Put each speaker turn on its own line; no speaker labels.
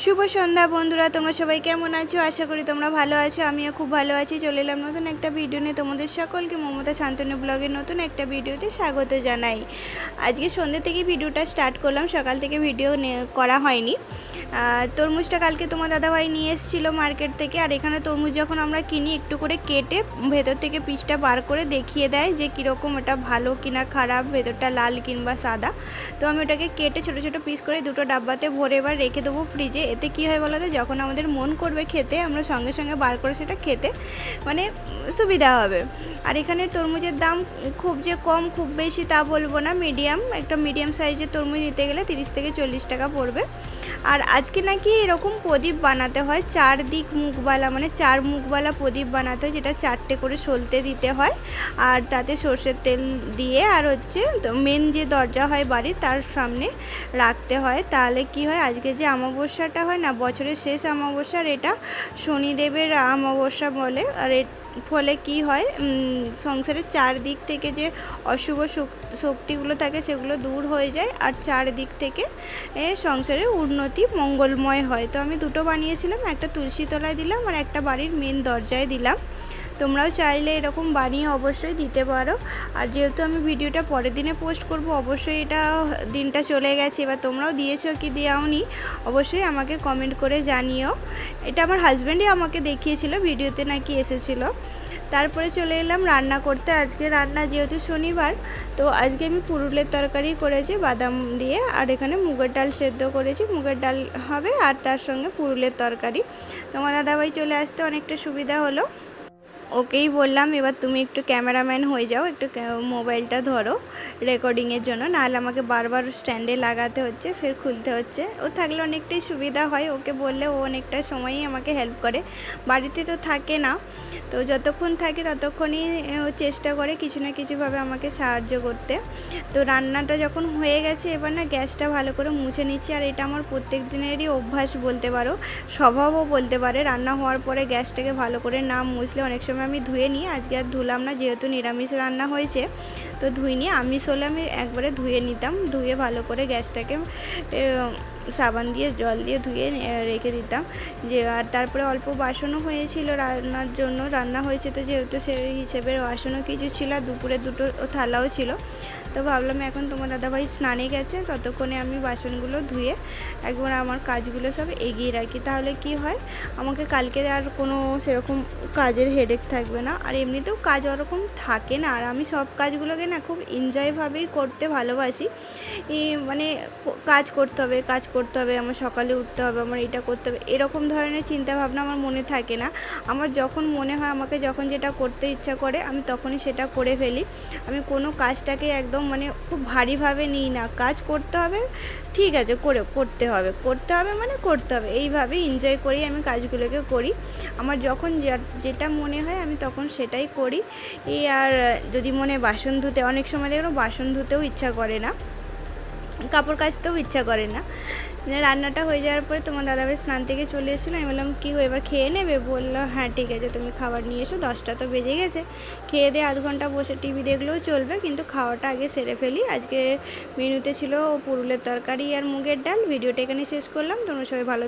শুভ সন্ধ্যা বন্ধুরা, তোমরা সবাই কেমন আছো? আশা করি তোমরা ভালো আছো, আমিও খুব ভালো আছি। চলে এলাম নতুন একটা ভিডিও নিয়ে। তোমাদের সকলকে মমতা শান্তনু ব্লগের নতুন একটা ভিডিওতে স্বাগত জানাই। আজকে সন্ধ্যে থেকে ভিডিওটা স্টার্ট করলাম, সকাল থেকে ভিডিও করা হয়নি। তরমুজটা কালকে তোমার দাদাভাই নিয়ে এসেছিল মার্কেট থেকে, আর এখানে তরমুজ যখন আমরা কিনি, একটু করে কেটে ভেতর থেকে পিসটা বার করে দেখিয়ে দেয় যে কীরকম এটা ভালো কিনা খারাপ, ভেতরটা লাল কিংবা সাদা। তো আমি ওটাকে কেটে ছোটো ছোটো পিস করে দুটো ডাব্বাতে ভরে এবার রেখে দেবো ফ্রিজে এতে কী হয় বলো তো, যখন আমাদের মন করবে খেতে, আমরা সঙ্গে সঙ্গে বার করে সেটা খেতে মানে সুবিধা হবে। আর এখানে তরমুজের দাম খুব যে কম, খুব বেশি তা বলব না মিডিয়াম একটা মিডিয়াম সাইজের তরমুজ নিতে গেলে তিরিশ থেকে চল্লিশ টাকা পড়বে। আর আজকে নাকি এরকম প্রদীপ বানাতে হয়, চারদিক মুখবালা মানে চার মুখবালা প্রদীপ বানাতে হয়, যেটা চারটে করে সলতে দিতে হয়, আর তাতে সর্ষের তেল দিয়ে, আর হচ্ছে মেন যে দরজা হয় বাড়ির, তার সামনে রাখতে হয়। তাহলে কি হয়, আজকে যে অমাবস্যাটা হয় না, বছরের শেষ অমাবস্যার, এটা শনিদেবের অমাবস্যা বলে, আর ফলে কি হয় সংসারের চারদিক থেকে যে অশুভ শক্তিগুলো থাকে সেগুলো দূর হয়ে যায় আর চারদিক থেকে সংসারের উন্নতি মঙ্গলময় হয়। তো আমি দুটো বানিয়েছিলাম, একটা তুলসী তলায় দিলাম আর একটা বাড়ির মেন দরজায় দিলাম। তোমরাও চাইলে এরকম বানিয়ে অবশ্যই দিতে পারো। আর যেহেতু আমি ভিডিওটা পরের দিনে পোস্ট করব, অবশ্যই এটা দিনটা চলে গেছে। এবার তোমরাও দিয়েছ কি দেওনি, অবশ্যই আমাকে কমেন্ট করে জানিও। এটা আমার হাজব্যান্ডই আমাকে দেখিয়েছিল, ভিডিওতে নাকি এসেছিল। তারপরে চলে এলাম রান্না করতে। আজকে রান্না যেহেতু শনিবার, তো আজকে আমি পুরুলের তরকারি করেছি, বাদাম দিয়ে, আর এখানে মুগের ডাল সেদ্ধ করেছি। মুগের ডাল হবে, আর তার সঙ্গে পুরুলের তরকারি। তোমার দাদাভাই চলে আসতে অনেকটা সুবিধা হলো। ওকেই বললাম, এবার তুমি একটু ক্যামেরাম্যান হয়ে যাও, একটু মোবাইলটা ধরো রেকর্ডিংয়ের জন্য, নাহলে আমাকে বারবার স্ট্যান্ডে লাগাতে হচ্ছে, ফের খুলতে হচ্ছে। ও থাকলে অনেকটাই সুবিধা হয়, ওকে বললে ও অনেকটা সময়ই আমাকে হেল্প করে। বাড়িতে তো থাকে না, তো যতক্ষণ থাকে ততক্ষণই ও চেষ্টা করে কিছু না কিছুভাবে আমাকে সাহায্য করতে। তো রান্নাটা যখন হয়ে গেছে, এবার না গ্যাসটা ভালো করে মুছে নিচ্ছি, আর এটা আমার প্রত্যেক দিনেরই অভ্যাস বলতে পারো, স্বভাবও বলতে পারে। রান্না হওয়ার পরে গ্যাসটাকে ভালো করে না মুছলে অনেক সময় আমি ধুয়ে নিই, আজকে আর ধুলাম না, যেহেতু নিরামিষ রান্না হয়েছে, তো ধুই নিয়ে আমিষ হলে আমি একবারে ধুয়ে নিতাম, ধুয়ে ভালো করে গ্যাসটাকে সাবান দিয়ে, জল দিয়ে ধুয়ে রেখে দিতাম। যে, আর তারপরে অল্প বাসনও হয়েছিল রান্নার জন্য। রান্না হয়েছে তো যেহেতু সেই হিসেবে বাসনও কিছু ছিল, আর দুপুরে দুটো থালাও ছিল। তো ভাবলাম এখন তোমার দাদাভাই স্নানে গেছে, ততক্ষণে আমি বাসনগুলো ধুয়ে একবার আমার কাজগুলো সব এগিয়ে রাখি। তাহলে কি হয়, আমাকে কালকে আর কোনো সেরকম কাজের হেডেক থাকবে না। আর এমনিতেও কাজ ওরকম থাকে না। আর আমি সব কাজগুলোকে না খুব এনজয়ভাবেই করতে ভালোবাসি। মানে কাজ করতে হবে, কাজ করতে হবে, আমার সকালে উঠতে হবে, আমার এটা করতে হবে, এরকম ধরনের চিন্তা ভাবনা আমার মনে থাকে না। আমার যখন মনে হয় আমাকে যখন যেটা করতে ইচ্ছা করে, আমি তখনই সেটা করে ফেলি। আমি কোনো কাজটাকে একদম মানে খুব ভারীভাবে নিই না। কাজ করতে হবে, ঠিক আছে, করে, করতে হবে। করতে হবে মানে করতে হবে। এইভাবে এনজয় করেই আমি কাজগুলোকে করি। আমার যখন যেটা মনে হয় আমি তখন সেটাই করি। আর যদি মনে বাসন ধুতে, অনেক সময় দেখো বাসন ধুতেও ইচ্ছা করে না। কাপড় কাচতেও ইচ্ছা করে না। রান্নাটা হয়ে যাওয়ার পরে তোমার দাদাভাই স্নান থেকে চলে এসেছিল, আমি বললাম, কী এবার খেয়ে নেবে? বলল হ্যাঁ ঠিক আছে, তুমি খাবার নিয়ে এসো, দশটা তো বেজে গেছে। খেয়ে দিয়ে আধ ঘণ্টা বসে টিভি দেখলেও চলবে, কিন্তু খাওয়াটা আগে সেরে ফেলি। আজকে মেনুতে ছিল পুরুলের তরকারি আর মুগের ডাল। ভিডিওটা এখানে শেষ করলাম। তোমরা সবাই ভালো।